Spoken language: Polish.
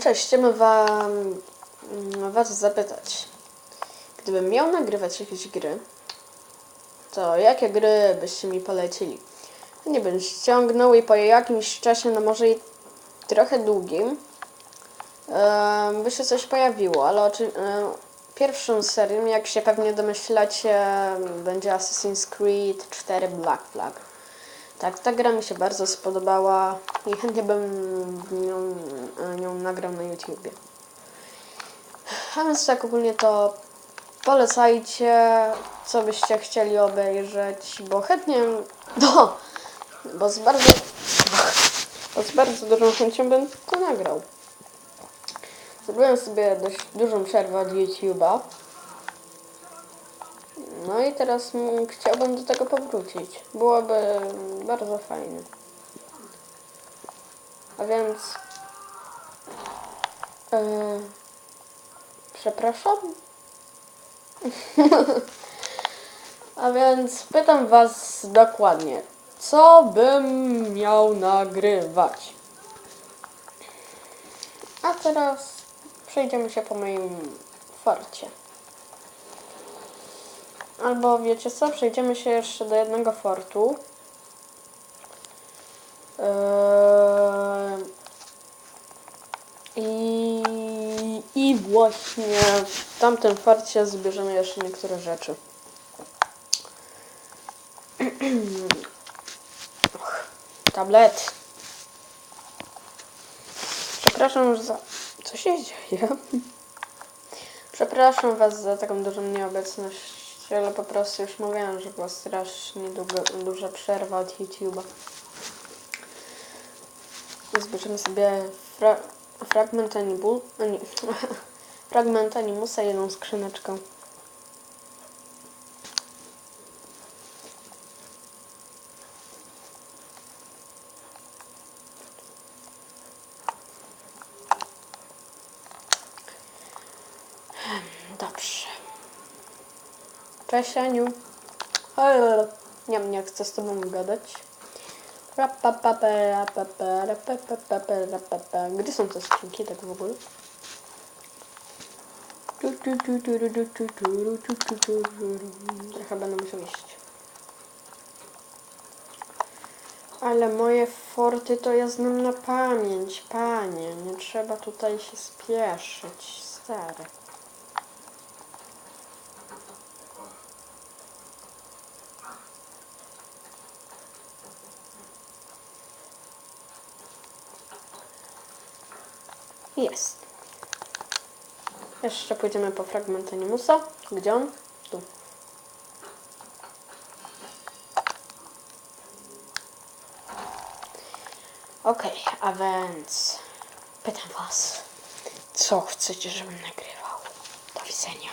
Cześć, chciałbym wam, mm, was zapytać. Gdybym miał nagrywać jakieś gry, to jakie gry byście mi polecili? Nie bym ściągnął i po jakimś czasie, no może i trochę długim, by się coś pojawiło, ale pierwszą serią, jak się pewnie domyślacie, będzie Assassin's Creed 4 Black Flag. Tak, ta gra mi się bardzo spodobała i chętnie bym nią, nią nagrał na YouTubie. A więc tak ogólnie to polecajcie, co byście chcieli obejrzeć, bo chętnie, no, bo z bardzo, bo z bardzo dużą chęcią bym to nagrał. Zrobiłem sobie dość dużą przerwę od YouTube'a. No i teraz chciałbym do tego powrócić. Byłoby bardzo fajnie. A więc. e, przepraszam? A więc pytam Was dokładnie, co bym miał nagrywać? A teraz przejdziemy się po moim farcie. Albo wiecie co, przejdziemy się jeszcze do jednego fortu. Eee, I, I właśnie w tamtym forcie zbierzemy jeszcze niektóre rzeczy. Tablet. Przepraszam za... Co się dzieje? Przepraszam Was za taką dużą nieobecność, ale po prostu już mówiłam, że była strasznie długo, duża przerwa od YouTube'a. Zbierzemy sobie fra fragment animu, ani, fragment animusa jedną skrzyneczkę. Dobrze. Cześć Aniu. Nie wiem, nie chcę z tobą gadać. Gdzie są te skrzynki tak w ogóle? Trochę będę musiał iść. Ale moje forty to ja znam na pamięć, panie. Nie trzeba tutaj się spieszyć, stary. Jest. Jeszcze pójdziemy po fragment animusa. Gdzie on? Tu. Okej, a więc pytam was, co chcecie, żebym nagrywał? Do widzenia.